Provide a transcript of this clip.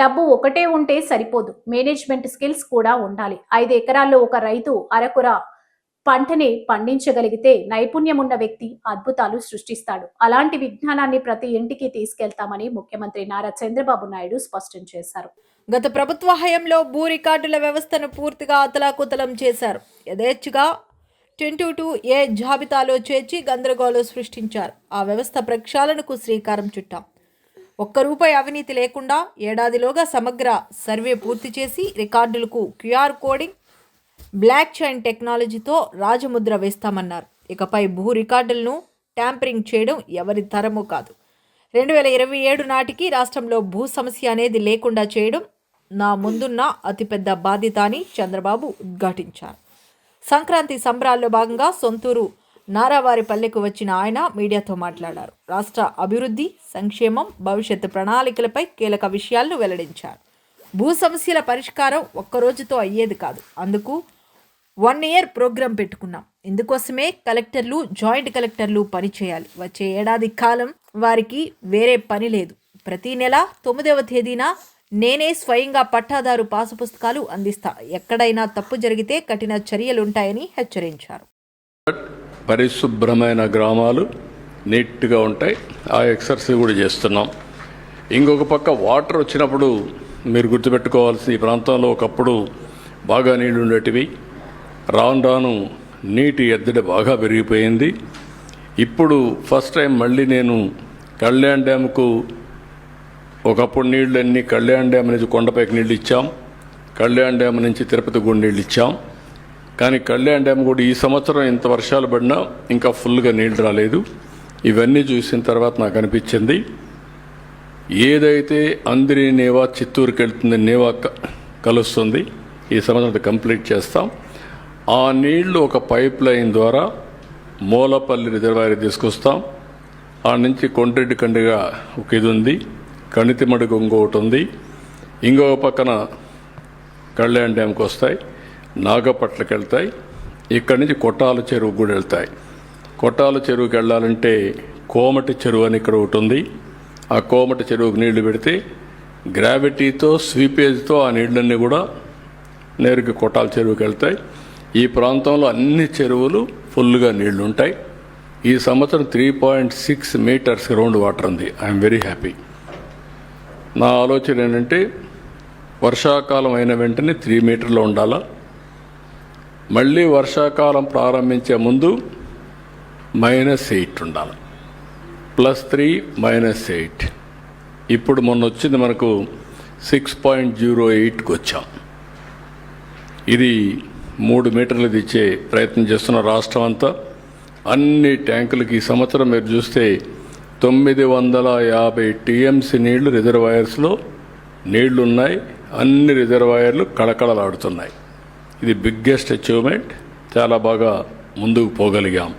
డబ్బు ఒకటే ఉంటే సరిపోదు. మేనేజ్మెంట్ స్కిల్స్ కూడా ఉండాలి. ఐదు ఎకరాల్లో ఒక రైతు అరకుర పంటని పండించగలిగితే నైపుణ్యం ఉన్న వ్యక్తి అద్భుతాలు సృష్టిస్తాడు. అలాంటి విజ్ఞానాన్ని ప్రతి ఇంటికి తీసుకెళ్తామని ముఖ్యమంత్రి నారా చంద్రబాబు నాయుడు స్పష్టం చేశారు. గత ప్రభుత్వ హయంలో భూ రికార్డుల వ్యవస్థను పూర్తిగా అతలాకుతలం చేశారు. యథేచ్ఛగా ట్వంటీ టూ ఏ జాబితాలో చేర్చి గందరగోళం సృష్టించారు. ఆ వ్యవస్థ ప్రక్షాళనకు శ్రీకారం చుట్టాం. ఒక్క రూపాయి అవినీతి లేకుండా ఏడాదిలోగా సమగ్ర సర్వే పూర్తి చేసి రికార్డులకు క్యూఆర్ కోడింగ్ బ్లాక్ చైన్ టెక్నాలజీతో రాజముద్ర వేస్తామన్నారు. ఇకపై భూ రికార్డులను ట్యాంపరింగ్ చేయడం ఎవరి తరమూ కాదు. రెండు వేల ఇరవై ఏడు నాటికి రాష్ట్రంలో భూ సమస్య అనేది లేకుండా చేయడం నా ముందున్న అతిపెద్ద బాధ్యత అని చంద్రబాబు ఉద్ఘాటించారు. సంక్రాంతి సంబరాల్లో భాగంగా సొంతూరు నారావారిపల్లెకు వచ్చిన ఆయన మీడియాతో మాట్లాడారు. రాష్ట్ర అభివృద్ధి సంక్షేమం భవిష్యత్తు ప్రణాళికలపై కీలక విషయాలను వెల్లడించారు. భూ సమస్యల పరిష్కారం ఒక్క రోజుతో అయ్యేది కాదు. అందుకు వన్ ఇయర్ ప్రోగ్రాం పెట్టుకున్నాం. ఇందుకోసమే కలెక్టర్లు జాయింట్ కలెక్టర్లు పనిచేయాలి. వచ్చే ఏడాది కాలం వారికి వేరే పని లేదు. ప్రతి నెల తొమ్మిదవ తేదీన నేనే స్వయంగా పట్టాదారు పాసు పుస్తకాలు అందిస్తా. ఎక్కడైనా తప్పు జరిగితే కఠిన చర్యలుంటాయని హెచ్చరించారు. పరిశుభ్రమైన గ్రామాలు నీట్గా ఉంటాయి. ఆ ఎక్సర్సైజ్ కూడా చేస్తున్నాం. ఇంకొక పక్క వాటర్ వచ్చినప్పుడు మీరు గుర్తుపెట్టుకోవాల్సి ఈ ప్రాంతంలో ఒకప్పుడు బాగా నీళ్ళు ఉండేటివి. రాను రాను నీటి ఎద్దడి బాగా పెరిగిపోయింది. ఇప్పుడు ఫస్ట్ టైం మళ్ళీ నేను కళ్యాణ్ డ్యామ్కు ఒకప్పుడు నీళ్ళన్నీ కళ్యాణ్ డ్యామ్ నుంచి కొండపైకి నీళ్ళు ఇచ్చాం. కళ్యాణ్ డ్యామ్ నుంచి తిరుపతి గుడి నీళ్ళు ఇచ్చాం. కానీ కళ్యాణ్ డ్యామ్ కూడా ఈ సంవత్సరం ఇంత వర్షాలు పడినా ఇంకా ఫుల్గా నీళ్ళు రాలేదు. ఇవన్నీ చూసిన తర్వాత నాకు అనిపించింది ఏదైతే అందరి నేవా చిత్తూరుకి వెళ్తుంది నేవా క- కలుస్తుంది ఈ సంవత్సరం కంప్లీట్ చేస్తాం. ఆ నీళ్ళు ఒక పైప్ లైన్ ద్వారా మూలపల్లి రిజర్వాయర్ తీసుకొస్తాం. ఆ నుంచి కొండ్రెడ్డి కండిగా ఒక ఇది ఉంది కణితిమడుగు ఇంకొకటి ఉంది. ఇంకొక పక్కన కళ్యాణ్ డ్యామ్కి వస్తాయి. నాగపట్లకి వెళ్తాయి ఇక్కడి నుంచి కొట్టాల చెరువు కూడా వెళ్తాయి. కొట్టాల చెరువుకి వెళ్ళాలంటే కోమటి చెరువు అని ఇక్కడ ఒకటి ఉంది. ఆ కోమటి చెరువుకి నీళ్ళు పెడితే గ్రావిటీతో స్వీపేజ్తో ఆ నీళ్ళన్నీ కూడా నేరుగా కొట్టాల చెరువుకి వెళ్తాయి. ఈ ప్రాంతంలో అన్ని చెరువులు ఫుల్గా నీళ్ళు ఉంటాయి ఈ సంవత్సరం three point six metres ground water ఉంది. ఐఎమ్ వెరీ హ్యాపీ నా ఆలోచన ఏంటంటే వర్షాకాలం అయిన వెంటనే త్రీ మీటర్లో ఉండాలా? మళ్ళీ వర్షాకాలం ప్రారంభించే ముందు మైనస్ ఎయిట్ ఉండాలి. Plus three minus eight. ఇప్పుడు మొన్న వచ్చింది మనకు సిక్స్ పాయింట్ జీరో ఎయిట్కి వచ్చాం. ఇది మూడు మీటర్లు తెచ్చే ప్రయత్నం చేస్తున్న రాష్ట్రం అంతా. అన్ని ట్యాంకులకి ఈ సంవత్సరం మీరు చూస్తే తొమ్మిది వందల యాభై టీఎంసీ నీళ్ళు రిజర్వాయర్స్లో నీళ్ళున్నాయి. అన్ని రిజర్వాయర్లు కళకళలాడుతున్నాయి. ఇది బిగ్గెస్ట్ అచీవ్మెంట్ చాలా బాగా ముందుకు పోగలిగాం.